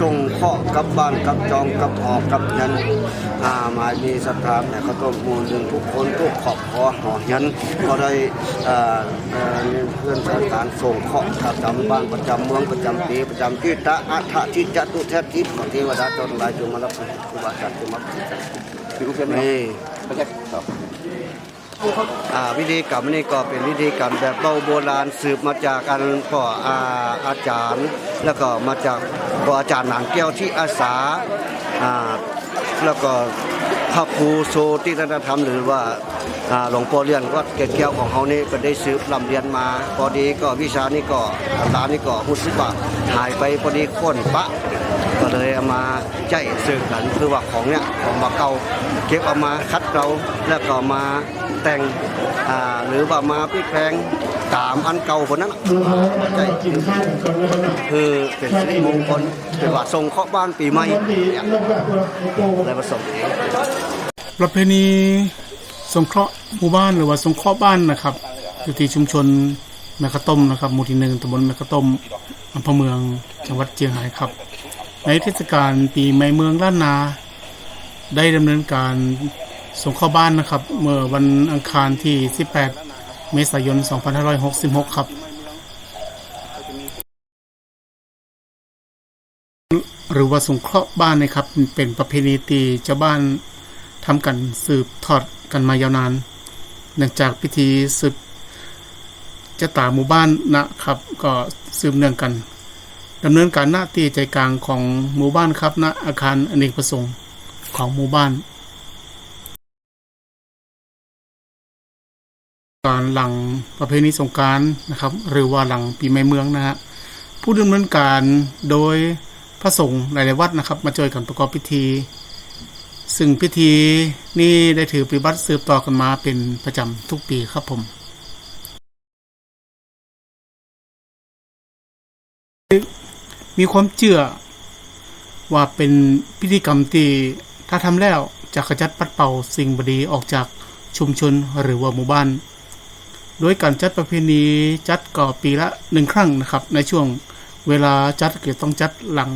ส่งเคราะห์กับบ้านกับจองกับออกกับยันอามามีศรัทธาแม่ข้าวต้มหมูลหนึ่งทุกคนทุกขอบขอหอยันก็ได้เอ่อเอ่อเนี่ยเพื่อนราชการส่งเคราะห์ประจำบ้านประจำเมืองประจำปีประจำที่ตะอัฐทิจตุแททิศของเทวดาเจนหลายจงมารับครูบาอาจารย์จงมาปฏิบัติคือลูกเส้นไหมนี่ไม่ใช่ครับ อ่าวิธีกรรมนี่ก็เป็นวิธีกรรมแบบเราโบราณสืบมาจากอันก็ออาอาจารย์ แล้วก็มาจากก็ออาจารย์หนางแก้วที่อาสาอ่าแล้วก็พระครูโซติธนธรรมหรือว่าอ่าหลวงพ่อเลี้ยนวัดเกศแก้วของเขานี่ก็ได้สืบลำเรียนมาพอดีก็วิชานี่ก็ตานี่ก็รู้สึกว่าหายไปพอดีคนปะ เลยเอามาใจสื่อกันคือว่าของเนี่ยของมาเก่าเก็บเอามาคัดเราแล้วก็มาแต่งอ่าหรือว่ามาพลิกแพลงตามอันเก่าคนนั้นใจคือเป็นสิริมงคลเป็นว่าทรงเคาะบ้านปีใหม่อะไรผสมเองประเพณีสงเคราะห์หมู่บ้านหรือว่าสงเคราะห์บ้านนะครับอยู่ที่ชุมชนแมกะต้มนะครับหมู่ที่หนึ่งตำบลแมกะต้มอำเภอเมืองจังหวัดเชียงรายครับ ในเทศกาลปีใหม่เมืองล้านนา ได้ดำเนินการส่งเคราบ้านนะครับ เมื่อวันอังคารที่ 18 เมษายน 2566 ครับ หรือว่าส่งเคราะห์บ้านนะครับ เป็นประเพณีตีเจ้าบ้านทำกันสืบทอดกันมายาวนาน เนื่องจากพิธีสืบจะตาหมู่บ้านนะครับ ก็สืบเนื่องกัน ดำเนินการหน้าตีใจกลางของหมู่บ้านครับณอาคารอเนกประสงค์ของหมู่บ้าน การหลังประเพณีสงการนะครับ หรือว่าหลังปีใหม่เมืองนะฮะผู้ดำเนินการโดยพระสงฆ์หลายๆวัดนะครับ มาจอกันประกอบพิธี ซึ่งพิธีนี้ได้ถือปฏิบัติสืบต่อกันมาเป็นประจำทุกปีครับผม มีความเชื่อ ว่าเป็นพิธีกรรมที่ถ้าทำแล้วจะขจัดปัดเป่าสิ่งบดีออกจากชุมชนหรือว่าหมู่บ้าน โดยการจัดประเพณีจัดก่อปีละหนึ่งครั้งนะครับ ในช่วงเวลาจัดก็ต้องจัดหลัง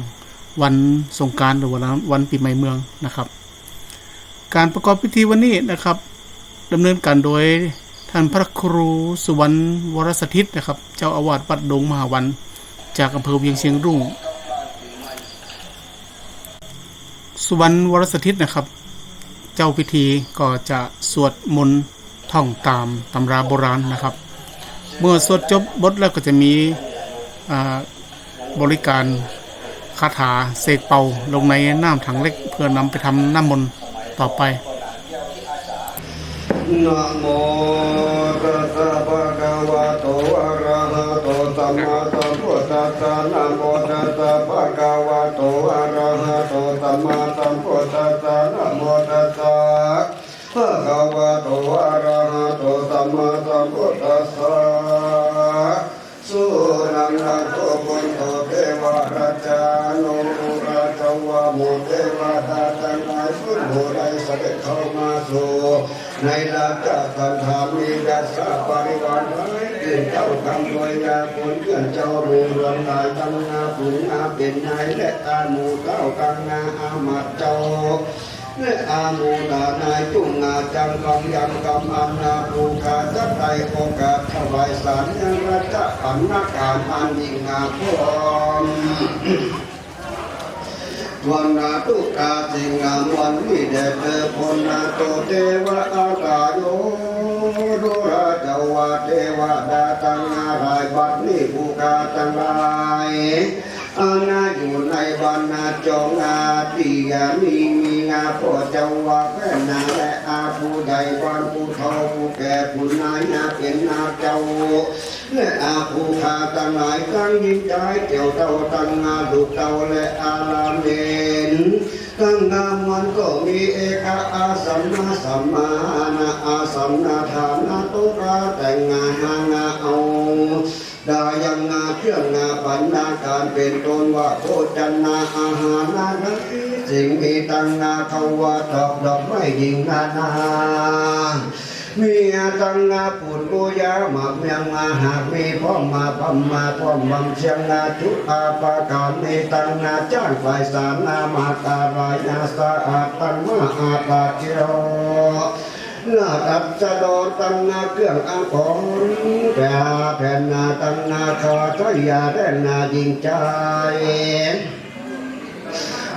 วันสงการหรือวันวันปีใหม่เมืองนะครับ การประกอบพิธีวันนี้นะครับดำเนินการโดยท่านพระครูสุวรรณวรสถิตนะครับ เจ้าอาวาสวัดดงมหาวัน จากอำเภอเวียงเชียงรุ่ง สุวรรณวรสถิตนะครับ เจ้าพิธีก็จะสวดมนต์ท่องตามตำราโบราณนะครับ เมื่อสวดจบบทแล้วก็จะมีบริการคาถาเสกเป่าลงในน้ำถังเล็ก เพื่อนำไปทำน้ำมนต์ต่อไปนะโมตัสสะภะคะวะโตอะระหะโตสัมมาสัมัสสะนะโมตัสสะภะคะวะโตอะระหะโตสัมมาสัมพุทธัสสะนะโมตัสสะภะคะวะโตอะระหะโตสัมมาสัมพุทธัสสะสุนันทโตปุณโตเทวราชานุราชวะโมเทวดาทั้งหลายสุนโหได้เด็จเข้ามาสู่ ในราชกันธามียาสาปริวารทั้ยเจ้าคำรวยยาคุณเกื่อนเจ้ารูรวมหลายตั้งนาผุนนาเป็นนายและตาหมูเก้ากังนาอามัดเจ้าและอามูดานายจุงนาจังกองยำกำอันนาภูคาจัดไตโอกาสถวายสารยังรัชปันนาการอันยิ่งงาพร้อมวันนาตุกาสิงงามวันวิเดชเดพลนาโตเทวะอากาโยดุราจาวาเทวดาตังนารายบัดนี้ภูกาตังหลายอาณาอยู่ในบรรณาจงอาติยามีมีงาพ่อเจ้าวาแม่นาและอาผู้ใหญ่วันผู้เฒ่าผู้แก่ผู้นายนาเป็นนาเจ้าและอาภูคาตั้งหลายตั้งยิ่งใจเกี่ยวเต่าตั้งงาลูกเต่าและอาลามเดน ตั้งนามมันก็มีเอกาอาสัมมาสัมมานาอาสัมนาฐานาตุกาแต่งงานหางาเอาดายังงาเครื่องงาปันนาการเป็นตนว่าโคจันนาอาหารนานาสิ่งมีตังนาเขาว่าดอกดอกไม่ยิงนานา มีอาตังนาปุตตุยามาเมียงมาหากมีพ่อมาพัมมาพ่อมังเชียงนาจุอาปากามีตังนาจ้างฝ่ายสานามาตารายนาสะอาตังมาอาตาเจียวนาตัดสะดอตังนาเครื่องอังของแผ่แผ่นนาตังนาคาทยาแดนนายิงใจ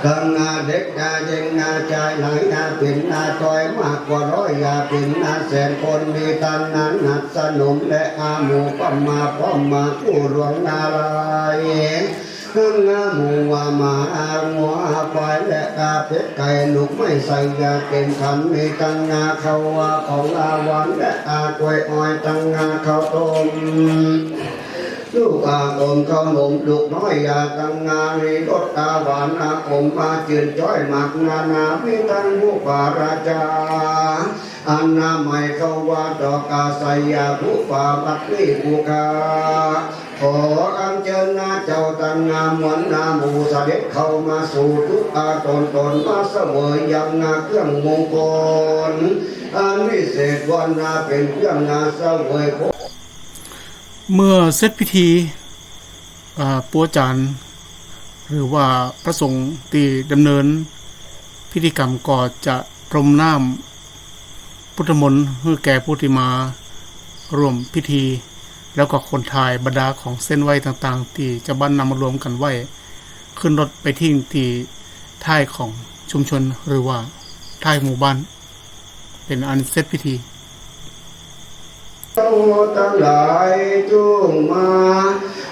ตังนาเด็กนาเย็งนาใจไหนนาเป็นนาจอยมากกว่าร้อยยาเป็นนาแสนคนมีตันนั้นนัดสนุมและอาหมูปัมมาป้อมมาผู้หลวงนารายข้างหน้าหมูว่ามาอาหัวอาควายและกาเป็ดไก่ลูกไม่ใส่ยาเป็นขันมีตังนาเขาว่าของอาวันและอากวยอ้อยตังนาเข้าต้ม ลูกอาอมขนมลูกน้อยอยาตังงานีรสตาหวานอาอมมาเจืดจ้อยหมักนานาพิทังผู้ป่าราชาอันนาไม่เข้าว่าดอกกาใสยาผู้ป่าบักนี่ผูกาขออัญเชิญนาเจ้าตังงามเหมือนนาหมูเสด็จเข้ามาสู่ทุกอาตนตนมาเสวยยังนาเครื่องมงคลอันวิเศษวันนาเป็นเครื่องนาเสวย เมื่อเสร็จพิธีปัวจานหรือว่าพระสงฆ์ที่ดำเนิน พิธีกรรมก็จะพรมน้ำพุทธมนต์ให้แก่ผู้ที่มาร่วมพิธี แล้วก็คนทายบรรดาของเส้นไหวต่างๆ ที่จะบ้านนำมารวมกันไหวขึ้นรถไปทิ้งที่ท้ายของชุมชนหรือว่าท้ายหมู่บ้าน เป็นอันเสร็จพิธี ทั้งหมดทั้งหลายจุงมา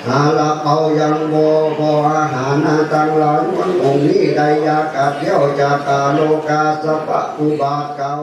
อาละเอายังโบโบอาหารตั้งหลายวันองค์นี้ได้ยากาเที่ยวจากกาโลกาสปะอุบาเกา